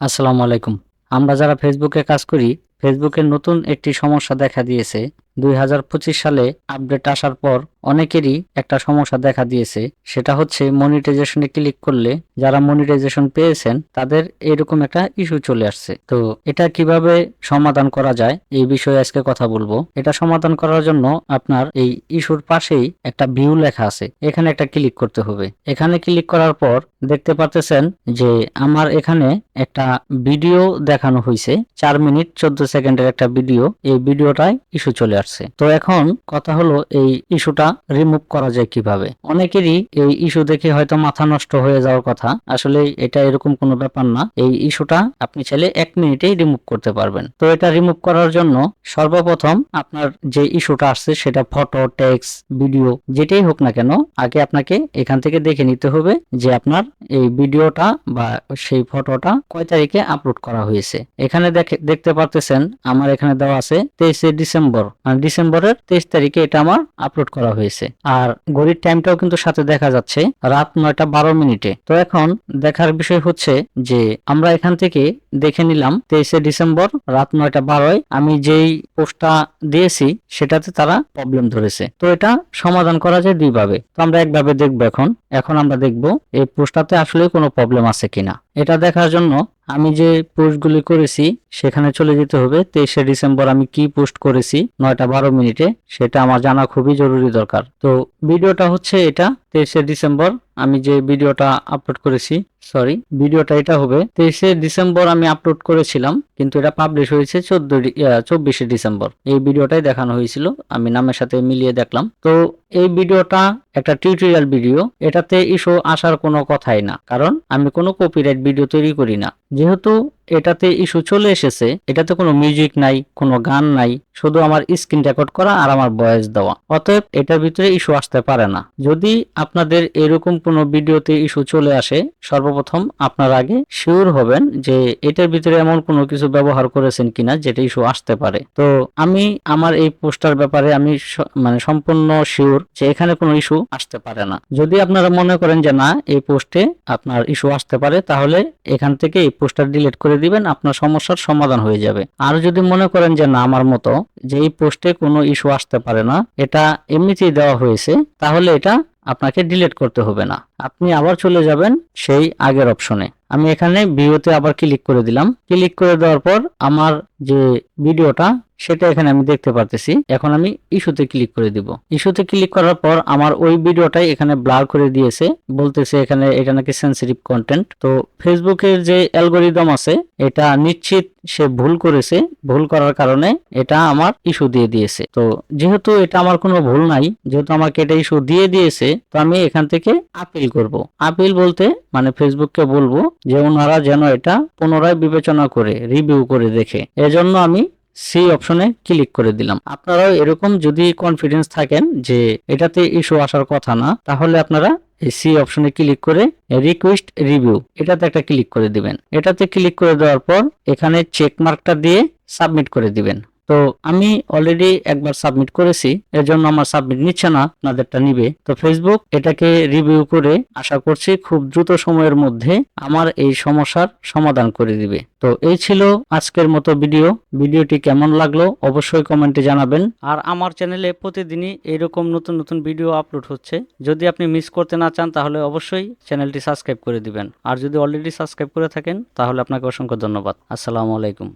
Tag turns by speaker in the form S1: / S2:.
S1: আসসালামু আলাইকুম। আমরা যারা ফেসবুকে কাজ করি ফেসবুকের নতুন একটি সমস্যা দেখা দিয়েছে। দুই হাজার পঁচিশ সালে আপডেট আসার পর অনেকেরই একটা সমস্যা দেখা দিয়েছে। সেটা হচ্ছে মনিটাইজেশনে ক্লিক করলে যারা মনিটাইজেশন পেয়েছেন তাদের এরকম একটা ইস্যু চলে আসছে। তো এটা কীভাবে সমাধান করা যায় এই বিষয়ে আজকে কথা বলব। এটা সমাধান করার জন্য আপনার এই ইস্যুর পাশেই একটা ভিউ লেখা আছে। এখানে একটা ক্লিক করতে হবে। এখানে ক্লিক করার পর দেখতে পাচ্ছেন যে আমার এখানে একটা ভিডিও দেখানো হয়েছে চার মিনিট চোদ্দ সেকেন্ডের একটা ভিডিও এই ভিডিওটায় ইস্যু চলে আসছে। তো এখন কথা হলো এই ইস্যুটা রিমুভ করা যায় কীভাবে? অনেকেরই এই ইস্যু দেখে হয়তো মাথা নষ্ট হয়ে যাওয়ার কথা। আসলে এটা এরকম কোনো ব্যাপার না। এই ইস্যুটা আপনি চাইলে এক মিনিটেই রিমুভ করতে পারবেন। তো এটা রিমুভ করার জন্য সর্বপ্রথম আপনার যে ইস্যুটা আসছে সেটা ফটো টেক্সট ভিডিও যেটাই হোক না কেন, আগে আপনাকে এখান থেকে দেখে নিতে হবে যে আপনার এই ভিডিওটা বা সেই ফটোটা কয় তারিখে আপলোড করা হয়েছে। এখানে দেখে, দেখতে পারতেছেন, আমার এখানে দেওয়া আছে তেইশে ডিসেম্বর মানে ডিসেম্বরের তেইশ তারিখে এটা আমার আপলোড করা হয়েছে। আর ঘড়ির টাইমটাও কিন্তু সাথে দেখা যাচ্ছে, রাত নয়টা বারো মিনিটে। তো এখন দেখার বিষয় হচ্ছে যে, আমরা এখান থেকে দেখে নিলাম তেইশে ডিসেম্বর রাত নয়টা বারোয় আমি যেই পোস্টটা দিয়েছি, সেটাতে তারা প্রবলেম ধরেছে। তো এটা সমাধান করা যায় দুইভাবে। তো আমরা একভাবে দেখব এখন। এখন আমরা দেখব এই পোস্টটাতে আসলে কোনো প্রবলেম আছে কিনা। এটা দেখার জন্য আমি যে পোস্টগুলি করেছি, সেখানে চলে যেতে হবে। তেইশে ডিসেম্বর আমি কি পোস্ট করেছি? নয়টা বারো মিনিটে। সেটা আমার জানা খুবই জরুরি দরকার। তো ভিডিওটা হচ্ছে এটা। তেইশে ডিসেম্বর আমি যে ভিডিওটা আপলোড করেছি সরি ভিডিওটা এটা হবে। তেইশে ডিসেম্বর আমি আপলোড করেছিলাম, কিন্তু এটা পাবলিশ হয়েছে চোদ্দ চব্বিশে ডিসেম্বর। এই ভিডিওটাই দেখানো হয়েছিল, আমি নামের সাথে মিলিয়ে দেখলাম। তো এই ভিডিওটা একটা টিউটোরিয়াল ভিডিও এটাতে ইস্যু আসার কোনো কথাই না, কারণ আমি কোনো কপিরাইট ভিডিও তৈরি করি না। যেহেতু এটাতে ইস্যু চলে এসেছে। এটাতে কোনো মিউজিক নাই, কোনো গান নাই। শুধু আমার স্ক্রিন রেকর্ড করা আর আমার ভয়েস দেওয়া। অতএব এটার ভিতরে ইস্যু আসতে পারে না। যদি আপনাদের এরকম কোনো ভিডিওতে ইস্যু চলে আসে, সর্বপ্রথম আপনার আগে শিওর হবেন যে এটার ভিতরে এমন কোনো কিছু ব্যবহার করেছেন কিনা যেটা ইস্যু আসতে পারে। তো আমি আমার এই পোস্টার ব্যাপারে আমি মানে সম্পূর্ণ শিওর যে এখানে কোনো ইস্যু আসতে পারে না। যদি আপনারা মনে করেন যে না, এই পোস্টে আপনার ইস্যু আসতে পারে, তাহলে এখান থেকে এই পোস্টার ডিলিট করে দিবেন আপনার সমস্যার সমাধান হয়ে যাবে। আর যদি মনে করেন যে না আমার মতো যে এই পোস্টে কোনো ইস্যু আসতে পারে না, এটা এমনিতেই দেওয়া হয়েছে, তাহলে এটা আপনাকে ডিলিট করতে হবে না। আপনি আবার চলে যাবেন সেই আগের অপশনে আমি এখানে ভিডিওতে আবার ক্লিক করে দিলাম। ক্লিক করে দেওয়ার পর আমার যে ভিডিওটা, সেটা এখানে আমি দেখতে পারতেছি। এখন আমি ইস্যুতে ক্লিক করে দিব। ইস্যুতে ক্লিক করার পর আমার ওই ভিডিওটাই এখানে ব্লার করে দিয়েছে। বলতেছে এখানে এটা নাকি সেন্সিটিভ কন্টেন্ট তো ফেসবুকের যে অ্যালগোরিদম আছে, এটা নিশ্চিত সে ভুল করেছে, ভুল করার কারণে এটা আমার ইস্যু দিয়ে দিয়েছে। তো যেহেতু এটা আমার কোনো ভুল নাই, যেহেতু আমাকে এটা ইস্যু দিয়ে দিয়েছে, তো আমি এখান থেকে আপিল করব। আপিল বলতে মানে ফেসবুককে বলব যে ওনারা যেন এটা পুনরায় বিবেচনা করে রিভিউ করে দেখে। এজন্য আমি সি অপশনে ক্লিক করে দিলাম। আপনারাও এরকম যদি কনফিডেন্স থাকেন যে এটাতে ইস্যু আসার কথা না, তাহলে আপনারা সি অপশনে ক্লিক করে রিকোয়েস্ট রিভিউ এটাতে একটা ক্লিক করে দিবেন। এটাতে ক্লিক করে দেওয়ার পর এখানে চেক মার্কটা দিয়ে সাবমিট করে দিবেন। তো আমি অলরেডি একবার সাবমিট করেছি এর জন্য আমার সাবমিট নিচ্ছে না, আপনাদেরটা নিবে। তো ফেসবুক এটাকে রিভিউ করে আশা করছি খুব দ্রুত সময়ের মধ্যে আমার এই সমস্যার সমাধান করে দিবে। তো এই ছিল আজকের মতো ভিডিও ভিডিওটি কেমন লাগল অবশ্যই কমেন্টে জানাবেন। আর আমার চ্যানেলে প্রতিদিনই এরকম নতুন নতুন ভিডিও আপলোড হচ্ছে। যদি আপনি মিস করতে না চান, তাহলে অবশ্যই চ্যানেলটি সাবস্ক্রাইব করে দিবেন। আর যদি অলরেডি সাবস্ক্রাইব করে থাকেন, তাহলে আপনাকে অসংখ্য ধন্যবাদ। আসসালামু আলাইকুম।